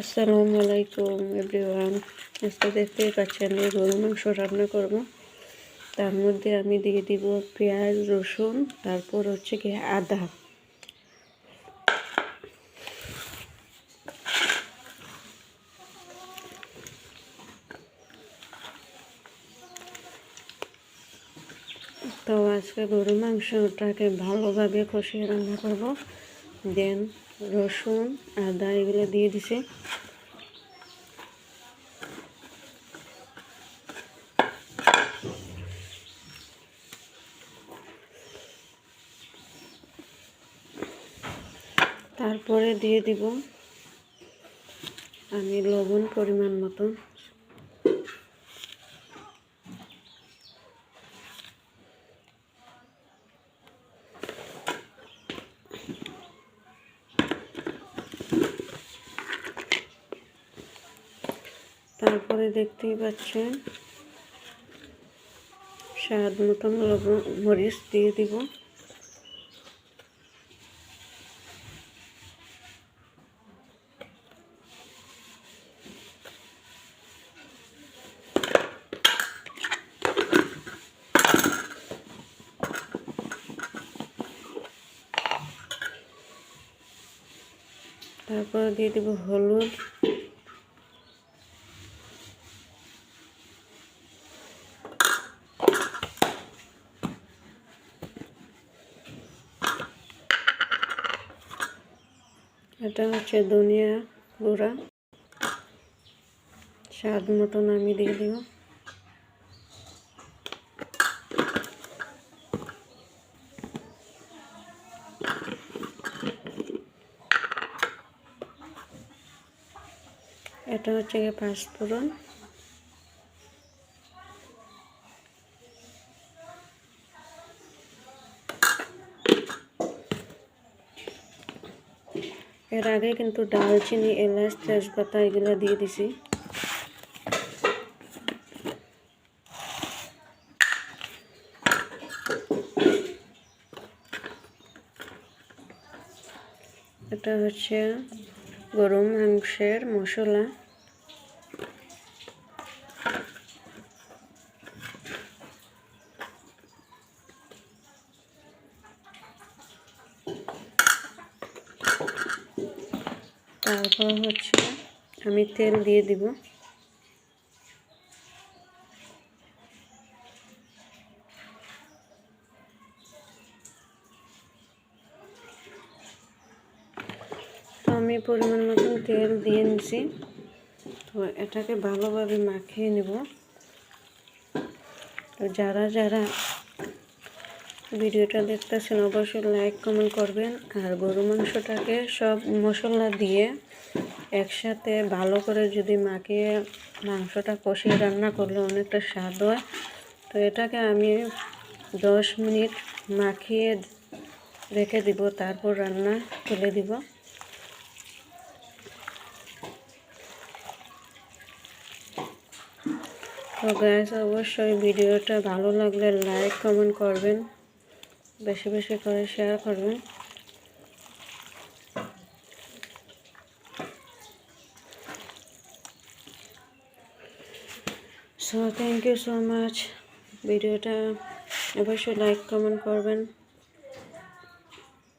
আসসালামু আলাইকুম, এভরিওয়ান। আজকে দেখতেই পাচ্ছেন এই গরু মাংস রান্না করব। তার মধ্যে আমি দিয়ে দিব পেঁয়াজ, রসুন, তারপর হচ্ছে কি আদা। তো আজকে গরু মাংসটাকে ভালোভাবে কষিয়ে রান্না করব। দেন রসুন আদা এগুলো দিয়ে দিছে। তারপরে দিয়ে দিব আমি লবণ পরিমাণ মতো। তারপরে দেখতেই পাচ্ছেন স্বাদ মতন লবণ মরিচ দিয়ে দিব। তারপরে দিয়ে দিব হলুদ। এটা হচ্ছে ধনিয়া গুঁড়া। স্বাদ মতন আমি দিয়ে দিব। এটা হচ্ছে গিয়ে পাঁচ পাঁচফোড়ন। এর আগে কিন্তু ডালচিনি এলাচ তেজপাতা এগুলো দিয়ে দিছি। এটা হচ্ছে গরম মাংসের মশলা। তারপর হচ্ছে আমি তেল দিয়ে দিব। আমি পরিমাণ মতন তেল দিয়ে নিছি। তো এটাকে ভালোভাবে মাখিয়ে নেব। তো যারা যারা ভিডিওটা দেখতেছেন অবশ্যই লাইক, কমেন্ট করবেন। আর গরু মাংসটাকে সব মশলা দিয়ে একসাথে ভালো করে যদি মাখিয়ে মাংসটা কষিয়ে রান্না করলে অনেকটা স্বাদ হয়। তো এটাকে আমি দশ মিনিট মাখিয়ে রেখে দিব, তারপর রান্না তুলে দিব। তো গ্যাস অবশ্যই ভিডিওটা ভালো লাগলে লাইক, কমেন্ট করবেন। বেশি বেশি করে শেয়ার করবেন so thank you so much ভিডিওটা অবশ্যই লাইক কমেন্ট করবেন।